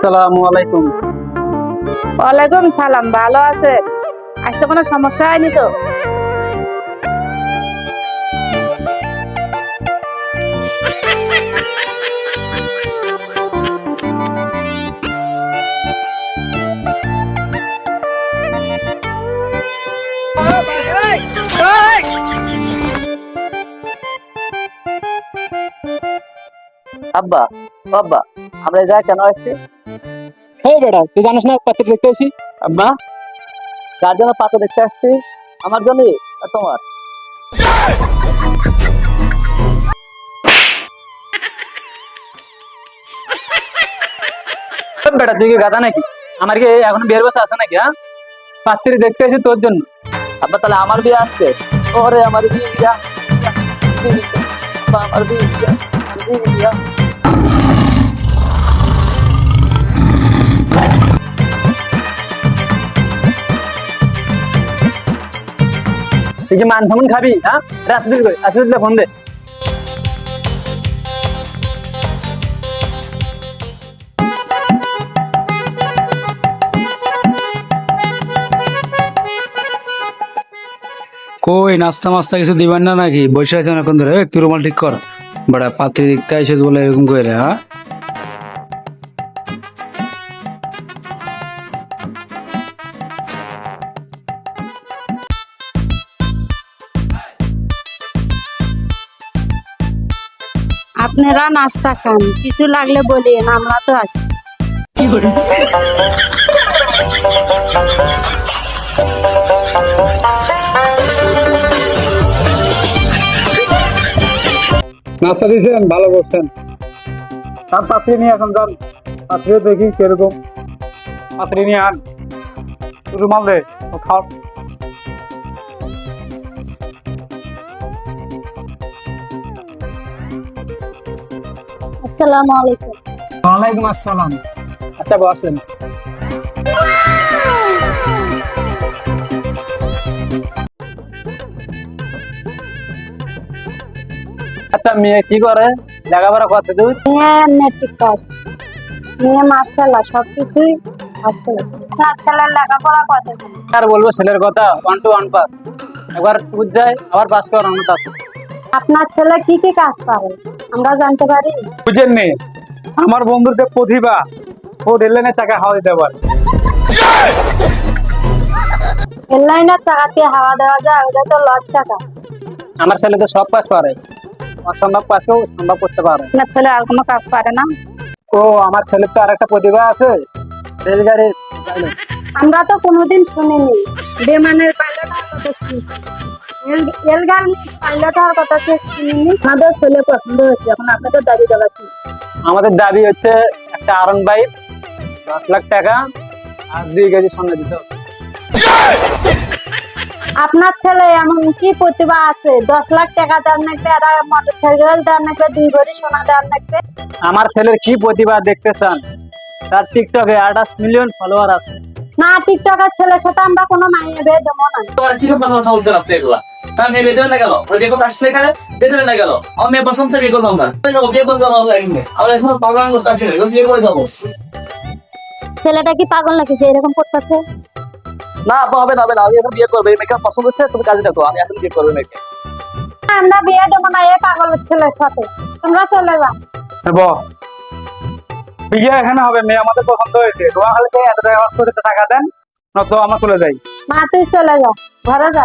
আসসালামু আলাইকুম। ওয়ালাইকুম সালাম ভালো আছে আজ তো কোনো সমস্যা হয়নি তো? আব্বা আব্বা আমরা জায়গায় কেন আসছি? হ্যাঁ বেটা তুই জানিস না পাত্র দেখতে আসি আব্বা কার জন্য পাতা দেখতে আসছি আমার জন্য না তোমার বেটা তুই কি গাদা নাকি আমার কি এখন বিয়ের বসে আছে নাকি হ্যাঁ পাত্রী দেখতে এসেছি তোর জন্য আব্বা তাহলে আমার বিয়ে আসছে ওরে আমার বিয়ে বিয়া, বিয়া, বিয়া, আব্বা, আমার বিয়ে তুই কি মান সম্মান খাবি হ্যাঁ? রাসদিল কই? রাসদিল ফোন দে। কই, নাস্তা মাস্তা কিছু দিবেন না নাকি? বসে আছেন এখন ধরে। একটু রুমাল ঠিক কর। বেটা পাত্রী দেখতে এসে বলে এরকম করে হ্যাঁ? আপনারা নাস্তা খান। কিছু লাগলে বলিন আমরা তো আছি। নাস্তা দিয়েছেন? ভালো করছেন। তার পাত্রী নিয়ে এখন যান। পাত্রী দেখি কীরকম। পাত্রী নিয়ে আন। রুমাল দে খাও। আসসালামু আলাইকুম। ওয়ালাইকুম আসসালাম। আচ্ছা বসেন আচ্ছা মেয়ে কি করে? লেখাপড়া করতে দূর নিয়ে মেট্রিক পাস। নিয়ে মার্শাল্লাহ সবকিছুই আছে। আপনার ছেলের লেখাপড়া কত আর বলব ছেলের কথা ওয়ান টু ওয়ান পাস একবার যায় আবার পাস করার অনেক আছে। আপনার ছেলে কি কি কাজ করে? আমরা জানতে পারি। বুঝেন নি আমার বন্ধুর যে প্রতিভা ও রেল লাইনে চাকা হাওয়া দিতে পারে। এলাইনের চাকাতে হাওয়া দেওয়া যায় ওটা তো লজ চাকা। আমার ছেলে তো সব পাস করে অসম্ভব পাসেও সম্ভব করতে পারে। আপনার ছেলে আর কোনো কাজ পারে না? ও আমার ছেলের তো আর একটা প্রতিভা আছে। রেলগাড়ির pilot। আমরা তো কোনোদিন শুনিনি। বিমানের পাইলট কথা কথা শুনিনি। আমাদের ছেলে পছন্দ হয়েছে এখন আপনাদের দাবি দেওয়া কি? আমাদের দাবি হচ্ছে একটা আরন বাইক দশ লাখ টাকা আর দুই কেজি সোনা দিতে হবে। আপনার ছেলে এমন কি প্রতিভা আছে? দশ লাখ টাকা দেওয়ার নাকবে আর মোটর সাইকেল দেওয়ার নাকবে দুই ভরি সোনা দেওয়ার নাকবে আমার ছেলের কি প্রতিভা দেখতে চান? তার টিকটকে আঠাশ মিলিয়ন ফলোয়ার আছে। না টিকটকের ছেলের সাথে আমরা কোনো মাইনে বেয়ে দেবো না। তোমার কি সব কথা বলছেন আপনি এগুলা? না গেল? ওই বিয়ে করতে এখানে? বেঁধে না গেল? আমার মেয়ে পছন্দ বিয়ে করলাম না ওই যাব, বিয়ে করলাম আমরা এখানে। আমরা এখন পাগলাম করতে আসি না, বিয়ে করে যাব। ছেলেটা কি পাগল নাকি যে এরকম করতেছে? না আপা হবে না হবে না আমি এখন বিয়ে করব। মেয়েকে পছন্দ হচ্ছে তুমি কাজে দেখো আমি এখন বিয়ে করব মেয়েকে আমরা বিয়ে দেবো না এ পাগলের ছেলের সাথে। তোমরা চলে যাও। বিয়ে এখানে হবে মেয়ে আমাদের পছন্দ হয়েছে। তোমার খালি এত টাকা খরচ করে টাকা দেন নয়তো আমরা চলে যাই। মা তুই চলে যাও ঘরে যা।